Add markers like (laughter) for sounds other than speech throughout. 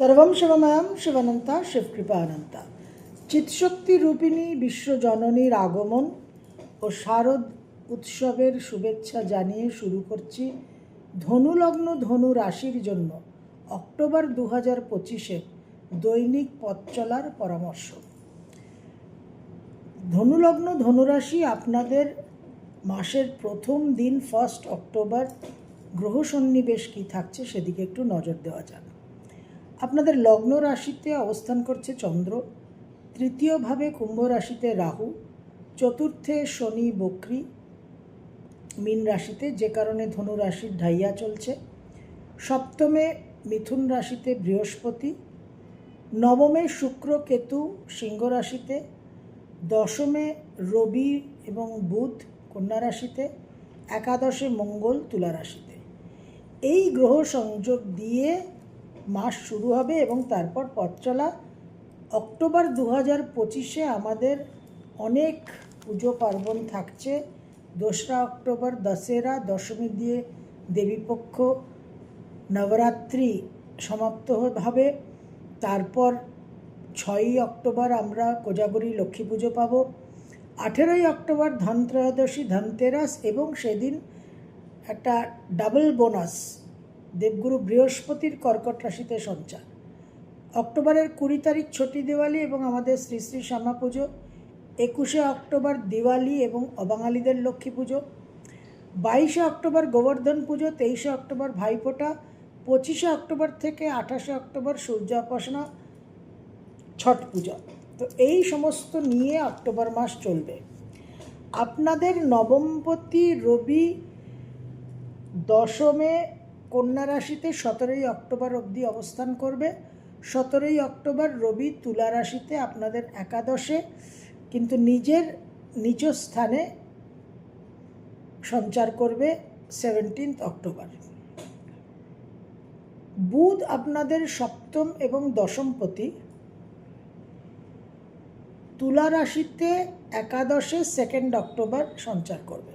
সর্বম শিবময়ম শিবানন্তা শিবকৃপানন্তা চিৎশক্তি রূপিণী বিশ্বজননীর আগমন ও শারদ উৎসবের শুভেচ্ছা জানিয়ে শুরু করছি ধনুলগ্ন ধনু রাশির জন্য অক্টোবর দু হাজার পঁচিশে দৈনিক পথ চলার পরামর্শ। ধনুলগ্ন ধনুরাশি আপনাদের মাসের প্রথম দিন ফার্স্ট অক্টোবর গ্রহ সন্নিবেশ কী থাকছে সেদিকে একটু নজর দেওয়া যাক। আপনাদের লগ্ন রাশিতে অবস্থান করছে চন্দ্র তৃতীয়ভাবে কুম্ভ রাশিতে রাহু, চতুর্থে শনি বক্রি, মীন রাশিতে যে কারণে ধনু রাশির ঢাইয়া চলছে, সপ্তমে মিথুন রাশিতে বৃহস্পতি, নবমে শুক্র কেতু সিংহ রাশিতে, দশমে রবি এবং বুধ কন্যা রাশিতে, একাদশে মঙ্গল তুলা রাশিতে। এই গ্রহ সংযোগ দিয়ে মাস শুরু হবে এবং তারপর পথ চলা। অক্টোবর দু হাজার পঁচিশে আমাদের অনেক পুজো পার্বণ থাকছে। দোসরা অক্টোবর, দশেরা, দশমী দিয়ে দেবীপক্ষ নবরাত্রি সমাপ্ত হবে। তারপর ছয়ই অক্টোবর আমরা কোজাগরি লক্ষ্মী পুজো পাবো। আঠেরোই অক্টোবর ধনত্রয়োদশী, ধনতেরাস এবং সেদিন একটা ডাবল বোনাস দেবগুরু বৃহস্পতির কর্কট রাশিতে সঞ্চার। অক্টোবরের কুড়ি তারিখ ছোটি দিওয়ালি এবং আমাদের শ্রী শ্রী শ্যামা পুজো, একুশে অক্টোবর দিওয়ালি এবং অবাঙালিদের লক্ষ্মী পুজো, বাইশে অক্টোবর গোবর্ধন পুজো, তেইশে অক্টোবর ভাইফোঁটা, পঁচিশে অক্টোবর থেকে আঠাশে অক্টোবর সূর্য উপাসনা ছট পূজা। তো এই সমস্ত নিয়ে অক্টোবর মাস চলবে। আপনাদের নবমপতি রবি দশমে কন্যা রাশিতে সতেরোই অক্টোবর অবধি অবস্থান করবে। সতেরোই অক্টোবর রবি তুলা রাশিতে আপনাদের একাদশে, কিন্তু নিজের নিজ স্থানে সঞ্চার করবে সেভেন্টিন্থ অক্টোবর। বুধ আপনাদের সপ্তম এবং দশমপতি তুলা রাশিতে একাদশে সেকেন্ড অক্টোবর সঞ্চার করবে।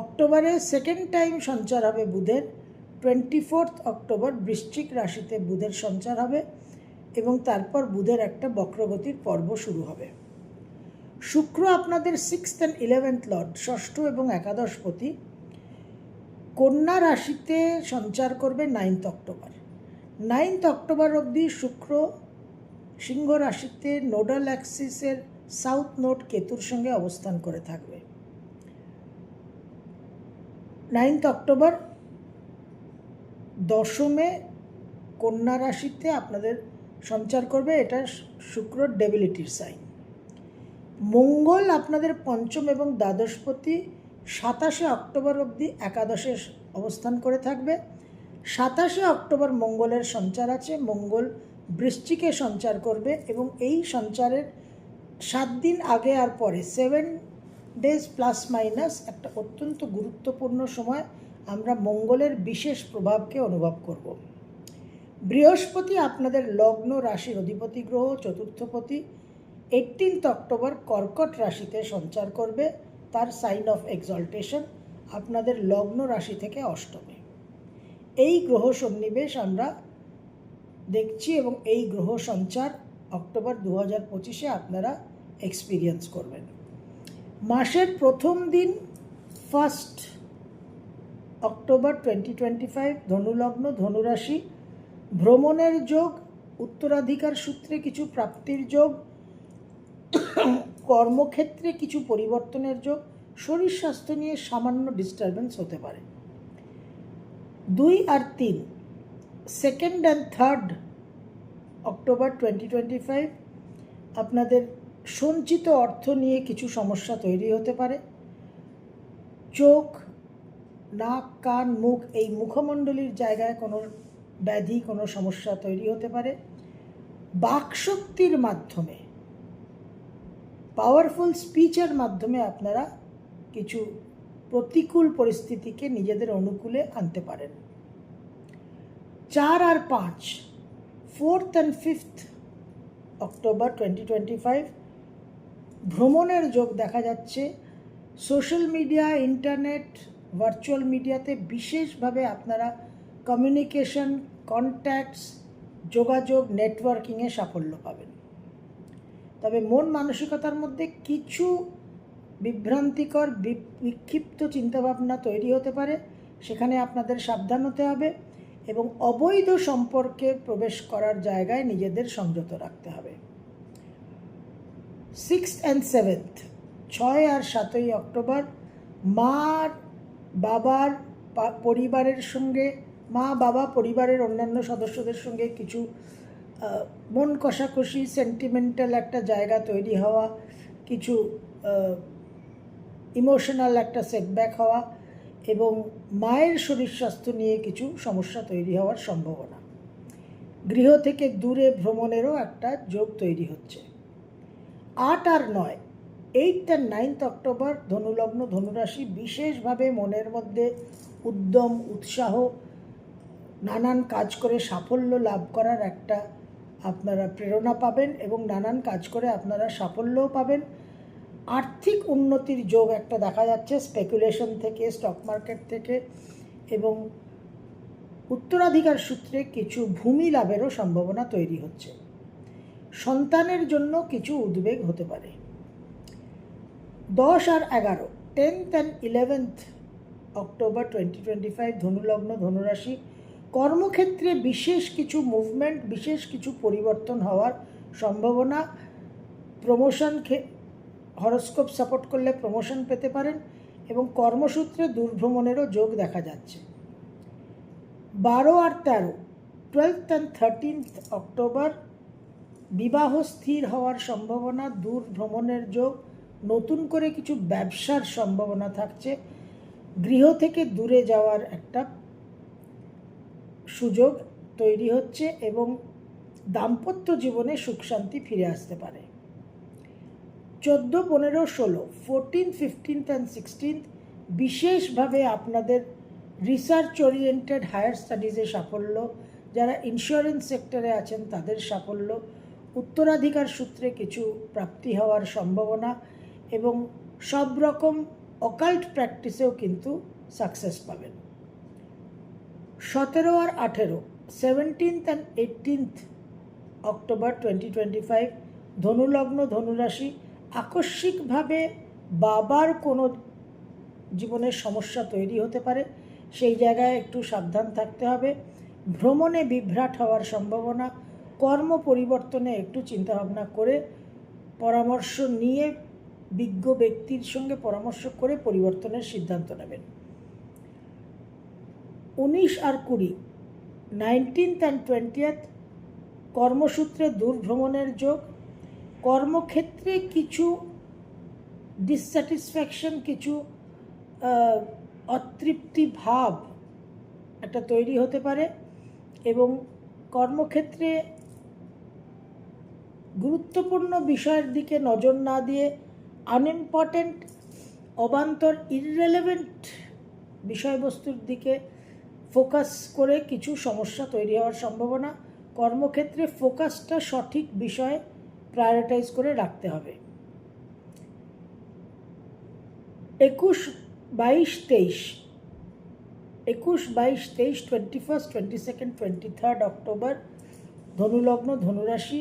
অক্টোবরে সেকেন্ড টাইম সঞ্চার হবে বুধের। টোয়েন্টি ফোর্থ অক্টোবর বৃশ্চিক রাশিতে বুধের সঞ্চার হবে এবং তারপর বুধের একটা বক্রগতির পর্ব শুরু হবে। শুক্র আপনাদের সিক্সথ অ্যান্ড ইলেভেন্থ লর্ড ষষ্ঠ এবং একাদশপতি কন্যা রাশিতে সঞ্চার করবে নাইন্থ অক্টোবর। নাইন্থ অক্টোবর অবধি শুক্র সিংহ রাশিতে নোডাল অ্যাক্সিসের সাউথ নোট কেতুর সঙ্গে অবস্থান করে থাকবে। নাইন্থ অক্টোবর দশমে কন্যা রাশিতে আপনাদের সঞ্চার করবে এটা শুক্র ডেবিলিটির সাইন মঙ্গল আপনাদের পঞ্চম এবং দ্বাদশপতি সাতাশে অক্টোবর অবধি একাদশে অবস্থান করে থাকবে। সাতাশে অক্টোবর মঙ্গলের সঞ্চার আছে, মঙ্গল বৃশ্চিকে সঞ্চার করবে এবং এই সঞ্চারের সাত দিন আগে আর পরে সেভেন ডেজ প্লাস মাইনাস একটা অত্যন্ত গুরুত্বপূর্ণ সময় আমরা মঙ্গলের বিশেষ প্রভাবকে অনুভব করব। বৃহস্পতি আপনাদের লগ্ন রাশির অধিপতি গ্রহ চতুর্থপতি এইটিনথ অক্টোবর কর্কট রাশিতে সঞ্চার করবে, তার সাইন অফ এক্সল্টেশন আপনাদের লগ্ন রাশি থেকে অষ্টমে। এই গ্রহ সন্নিবেশ আমরা দেখছি এবং এই গ্রহ সঞ্চার অক্টোবর দু হাজার পঁচিশে আপনারা এক্সপিরিয়েন্স করবেন। মাসের প্রথম দিন first October twenty twenty five ধনুলগ্ন ধনুরাশি। ভ্রমণের যোগ, উত্তরাধিকার সূত্রে কিছু প্রাপ্তির যোগ। কর্মক্ষেত্রে কিছু পরিবর্তনের যোগ। শরীর স্বাস্থ্য নিয়ে সামান্য ডিস্টারবেন্স হতে পারে। দুই আর তিন second and third October twenty twenty five আপনাদের সঞ্চিত অর্থ নিয়ে কিছু সমস্যা তৈরি হতে পারে। চোখ নাক, কান, মুখ এই মুখমণ্ডলীর জায়গায় কোনো ব্যাধি, কোনো সমস্যা তৈরি হতে পারে। বাকশক্তির মাধ্যমে পাওয়ারফুল স্পিচের মাধ্যমে আপনারা কিছু প্রতিকূল পরিস্থিতিকে নিজেদের অনুকূলে আনতে পারেন। চার আর পাঁচ fourth and fifth October twenty twenty five ভ্রমণের যোগ দেখা যাচ্ছে। সোশ্যাল মিডিয়া ইন্টারনেট ভার্চুয়াল মিডিয়াতে বিশেষভাবে আপনারা কমিউনিকেশন কন্ট্যাক্টস যোগাযোগ নেটওয়ার্কিংয়ে সাফল্য পাবেন। তবে মন মানসিকতার মধ্যে কিছু বিভ্রান্তিকর বিক্ষিপ্ত চিন্তাভাবনা তৈরি হতে পারে, সেখানে আপনাদের সাবধান হতে হবে এবং অবৈধ সম্পর্কে প্রবেশ করার জায়গায় নিজেদের সংযত রাখতে হবে। সিক্স অ্যান্ড সেভেন্থ ছয় আর সাতই অক্টোবর, মার বাবার পরিবারের সঙ্গে, মা, বাবা, পরিবারের অন্যান্য সদস্যদের সঙ্গে কিছু মন কষাকষি সেন্টিমেন্টাল একটা জায়গা তৈরি হওয়া, কিছু ইমোশনাল একটা সেটব্যাক হওয়া এবং মায়ের শরীর স্বাস্থ্য নিয়ে কিছু সমস্যা তৈরি হওয়ার সম্ভাবনা। গৃহ থেকে দূরে ভ্রমণেরও একটা যোগ তৈরি হচ্ছে। আট আর নয় এইট আর নাইনথ অক্টোবর ধনুলগ্ন ধনুরাশি বিশেষভাবে মনের মধ্যে উদ্যম, উৎসাহ, নানান কাজ করে সাফল্য লাভ করার একটা আপনারা প্রেরণা পাবেন এবং নানান কাজ করে আপনারা সাফল্যও পাবেন। আর্থিক উন্নতির যোগ একটা দেখা যাচ্ছে স্পেকুলেশন থেকে স্টক মার্কেট থেকে এবং উত্তরাধিকার সূত্রে কিছু ভূমি লাভেরও সম্ভাবনা তৈরি হচ্ছে। সন্তানের জন্য কিছু উদ্বেগ হতে পারে। দশ আর এগারো tenth and eleventh October twenty twenty five ধনুলগ্ন ধনুরাশি, কর্মক্ষেত্রে বিশেষ কিছু মুভমেন্ট বিশেষ কিছু পরিবর্তন হওয়ার সম্ভাবনা। প্রমোশন হরস্কোপ সাপোর্ট করলে প্রমোশন পেতে পারেন এবং কর্মসূত্রে দূরভ্রমণেরও যোগ দেখা যাচ্ছে। বারো আর তেরো টুয়েলথ অ্যান্ড থার্টিনথ অক্টোবর বিবাহ স্থির হওয়ার সম্ভাবনা দূর ভ্রমণের যোগ। নতুন করে কিছু ব্যবসার সম্ভাবনা থাকছে। গৃহ থেকে দূরে যাওয়ার একটা সুযোগ তৈরি হচ্ছে এবং দাম্পত্য জীবনে সুখ শান্তি ফিরে আসতে পারে। চোদ্দ, পনেরো, ষোলো ফোরটিন ফিফটিন্থ অ্যান্ড সিক্সটিন্থ বিশেষভাবে আপনাদের রিসার্চ ওরিয়েন্টেড হায়ার স্টাডিজে সাফল্য, যারা ইন্স্যুরেন্স সেক্টরে আছেন তাদের সাফল্য, উত্তরাধিকার সূত্রে কিছু প্রাপ্তি হওয়ার সম্ভাবনা এবং সব রকম অকাল্ট প্র্যাকটিসেও কিন্তু সাকসেস পাবেন। সতেরো আর আঠেরো seventeenth and eighteenth October twenty twenty five ধনুলগ্ন ধনুরাশি আকস্মিকভাবে বাবার কোনো জীবনের সমস্যা তৈরি হতে পারে, সেই জায়গায় একটু সাবধান থাকতে হবে। ভ্রমণে বিভ্রাট হওয়ার সম্ভাবনা, কর্ম পরিবর্তনে একটু চিন্তাভাবনা করে পরামর্শ নিয়ে বিজ্ঞ ব্যক্তির সঙ্গে পরামর্শ করে পরিবর্তনের সিদ্ধান্ত নেবেন। উনিশ আর কুড়ি নাইনটিন্থ অ্যান্ড টোয়েন্টিয়েথ কর্মসূত্রে দূর ভ্রমণের যোগ, কর্মক্ষেত্রে কিছু ডিসস্যাটিসফ্যাকশন কিছু অতৃপ্তি ভাব একটা তৈরি হতে পারে এবং কর্মক্ষেত্রে গুরুত্বপূর্ণ বিষয়ের দিকে নজর না দিয়ে আনইম্পর্ট্যান্ট অবান্তর ইররেলেভেন্ট বিষয়বস্তুর দিকে ফোকাস করে কিছু সমস্যা তৈরি হওয়ার সম্ভাবনা, কর্মক্ষেত্রে ফোকাসটা সঠিক বিষয়ে প্রায়োরিটাইজ করে রাখতে হবে। একুশ বাইশ তেইশ, একুশ বাইশ তেইশ twenty first twenty second twenty third October ধনুলগ্ন, ধনুরাশি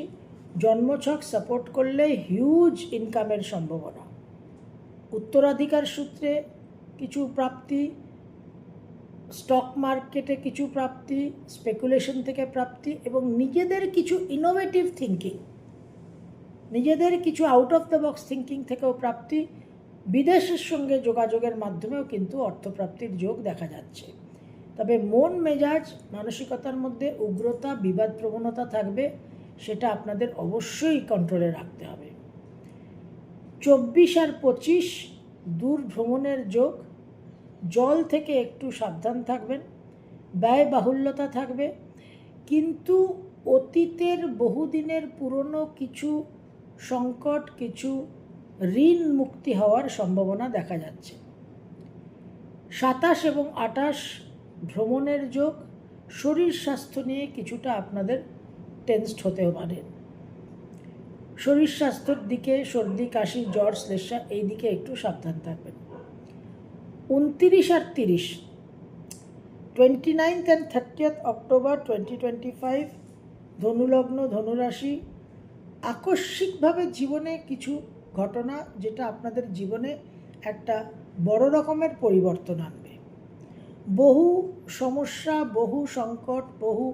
জন্মছক সাপোর্ট করলে হিউজ ইনকামের সম্ভাবনা। উত্তরাধিকার সূত্রে কিছু প্রাপ্তি স্টক মার্কেটে কিছু প্রাপ্তি স্পেকুলেশন থেকে প্রাপ্তি এবং নিজেদের কিছু ইনোভেটিভ থিঙ্কিং নিজেদের কিছু out of the box thinking থেকেও প্রাপ্তি, বিদেশের সঙ্গে যোগাযোগের মাধ্যমেও কিন্তু অর্থপ্রাপ্তির যোগ দেখা যাচ্ছে। তবে মন মেজাজ, মানসিকতার মধ্যে উগ্রতা, বিবাদ প্রবণতা থাকবে। সেটা আপনাদের অবশ্যই কন্ট্রোলে রাখতে হবে। চব্বিশ আর পঁচিশ দূর ভ্রমণের যোগ, জল থেকে একটু সাবধান থাকবেন ব্যয় বাহুল্যতা থাকবে, কিন্তু অতীতের বহুদিনের পুরনো কিছু সংকট, কিছু ঋণ মুক্তি হওয়ার সম্ভাবনা দেখা যাচ্ছে। সাতাশ এবং আটাশ ভ্রমণের যোগ, শরীর স্বাস্থ্য নিয়ে কিছুটা আপনাদের টেনসড হতে পারে। শরীর স্বাস্থ্যের দিকে সর্দি, কাশি, জ্বর, শ্লেষা এই দিকে একটু সাবধান থাকবেন। উনতিরিশ আর তিরিশ twenty ninth and thirtieth October twenty twenty five ধনুলগ্ন, ধনুরাশি, আকস্মিকভাবে জীবনে কিছু ঘটনা যেটা আপনাদের জীবনে একটা বড় রকমের পরিবর্তন আনবে। বহু সমস্যা, বহু সংকট, বহু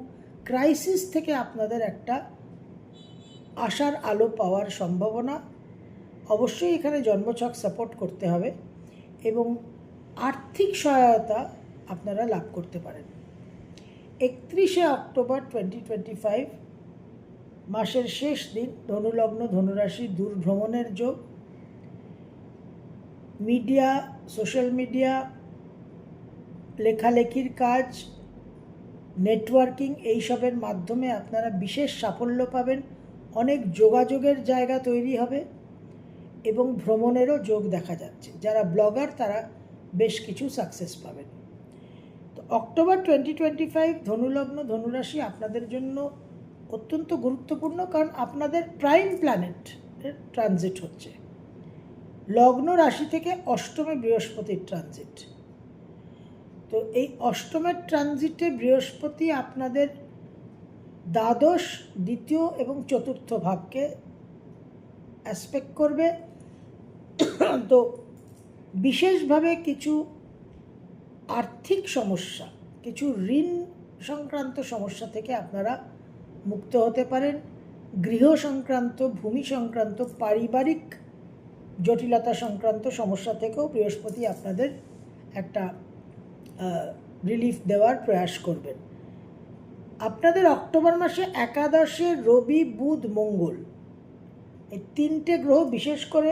ক্রাইসিস থেকে আপনাদের একটা আশার আলো পাওয়ার সম্ভাবনা। অবশ্যই এখানে জন্মছক সাপোর্ট করতে হবে এবং আর্থিক সহায়তা আপনারা লাভ করতে পারেন। একত্রিশে অক্টোবর টোয়েন্টি টোয়েন্টি ফাইভ মাসের শেষ দিন, ধনুলগ্ন ধনুরাশি দূর ভ্রমণের যোগ। মিডিয়া সোশ্যাল মিডিয়া লেখালেখির কাজ নেটওয়ার্কিং এইসবের মাধ্যমে আপনারা বিশেষ সাফল্য পাবেন, অনেক যোগাযোগের জায়গা তৈরি হবে এবং ভ্রমণেরও যোগ দেখা যাচ্ছে। যারা ব্লগার, তারা বেশ কিছু সাকসেস পাবেন। তো অক্টোবর টোয়েন্টি টোয়েন্টি ফাইভ ধনুলগ্ন ধনুরাশি আপনাদের জন্য অত্যন্ত গুরুত্বপূর্ণ কারণ আপনাদের প্রাইম প্ল্যানেট ট্রানজিট হচ্ছে। লগ্ন রাশি থেকে অষ্টমে বৃহস্পতির ট্রানজিট তো এই অষ্টমের ট্রানজিটে বৃহস্পতি আপনাদের দ্বাদশ, দ্বিতীয় এবং চতুর্থ ভাবকে অ্যাসপেক্ট করবে। তো বিশেষভাবে কিছু আর্থিক সমস্যা, কিছু ঋণ সংক্রান্ত সমস্যা থেকে আপনারা মুক্ত হতে পারেন। গৃহ সংক্রান্ত, ভূমি সংক্রান্ত, পারিবারিক জটিলতা সংক্রান্ত সমস্যা থেকেও বৃহস্পতি আপনাদের একটা রিলিফ দেওয়ার প্রয়াস করবেন। আপনাদের অক্টোবর মাসে একাদশে রবি, বুধ, মঙ্গল। এই তিনটে গ্রহ বিশেষ করে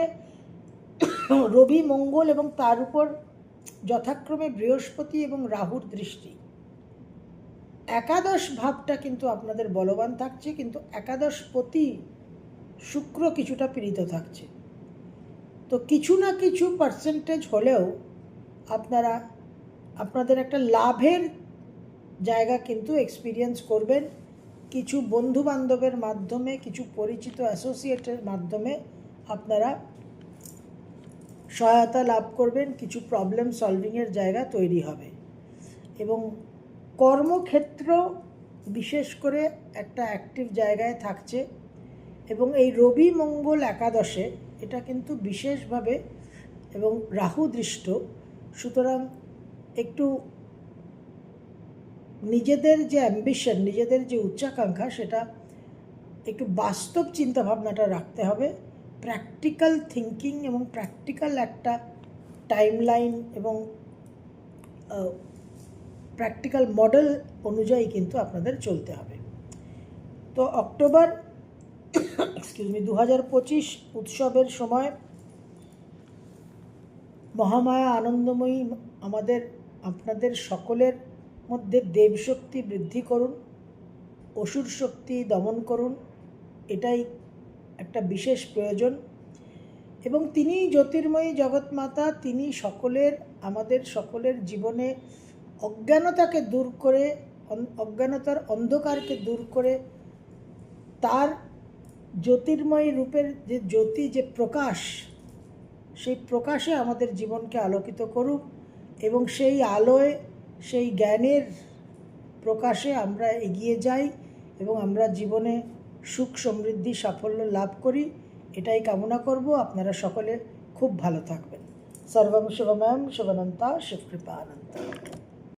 (coughs) রবি, মঙ্গল এবং তার উপর যথাক্রমে বৃহস্পতি এবং রাহুর দৃষ্টি। একাদশ ভাবটা কিন্তু আপনাদের বলবান থাকছে, কিন্তু একাদশ পতি শুক্র কিছুটা পীড়িত থাকছে। তো কিছু না কিছু পার্সেন্টেজ হলেও আপনারা আপনাদের একটা লাভের জায়গা কিন্তু এক্সপিরিয়েন্স করবেন। কিছু বন্ধু বান্ধবের মাধ্যমে, কিছু পরিচিত অ্যাসোসিয়েটের মাধ্যমে আপনারা সহায়তা লাভ করবেন, কিছু প্রবলেম সলভিংয়ের জায়গা তৈরি হবে। এবং কর্মক্ষেত্র বিশেষ করে একটা অ্যাক্টিভ জায়গায় থাকছে এবং এই রবি মঙ্গল একাদশে এটা কিন্তু বিশেষভাবে এবং রাহু দৃষ্ট। সুতরাং একটু নিজেদের যে অ্যাম্বিশন নিজেদের যে উচ্চাকাঙ্ক্ষা, সেটা একটু বাস্তব চিন্তাভাবনাটা রাখতে হবে। প্র্যাকটিক্যাল থিঙ্কিং এবং প্র্যাকটিক্যাল একটা টাইমলাইন এবং প্র্যাকটিক্যাল মডেল অনুযায়ী কিন্তু আপনাদের চলতে হবে। তো অক্টোবর এক্সকিউজ মি দু পঁচিশ উৎসবের সময় মহামায়া আনন্দময়ী আমাদের আপনাদের সকলের মধ্যে দেবশক্তি বৃদ্ধি করুন, অসুর শক্তি দমন করুন, এটাই একটা বিশেষ প্রয়োজন। এবং তিনি জ্যোতির্ময়ী জগৎমাতা তিনি সকলের, আমাদের সকলের জীবনে অজ্ঞানতাকে দূর করে অজ্ঞানতার অন্ধকারকে দূর করে তার জ্যোতির্ময়ী রূপের যে জ্যোতি, যে প্রকাশ, সেই প্রকাশে আমাদের জীবনকে আলোকিত করুক। এবং সেই আলোয়, সেই জ্ঞানের প্রকাশে আমরা এগিয়ে যাই এবং আমরা জীবনে সুখ সমৃদ্ধি সাফল্য লাভ করি। এটাই কামনা করব। আপনারা সকলে খুব ভালো থাকবেন। সর্বম শুভময়ম, শুভনন্তা শিবকৃপা আনন্দ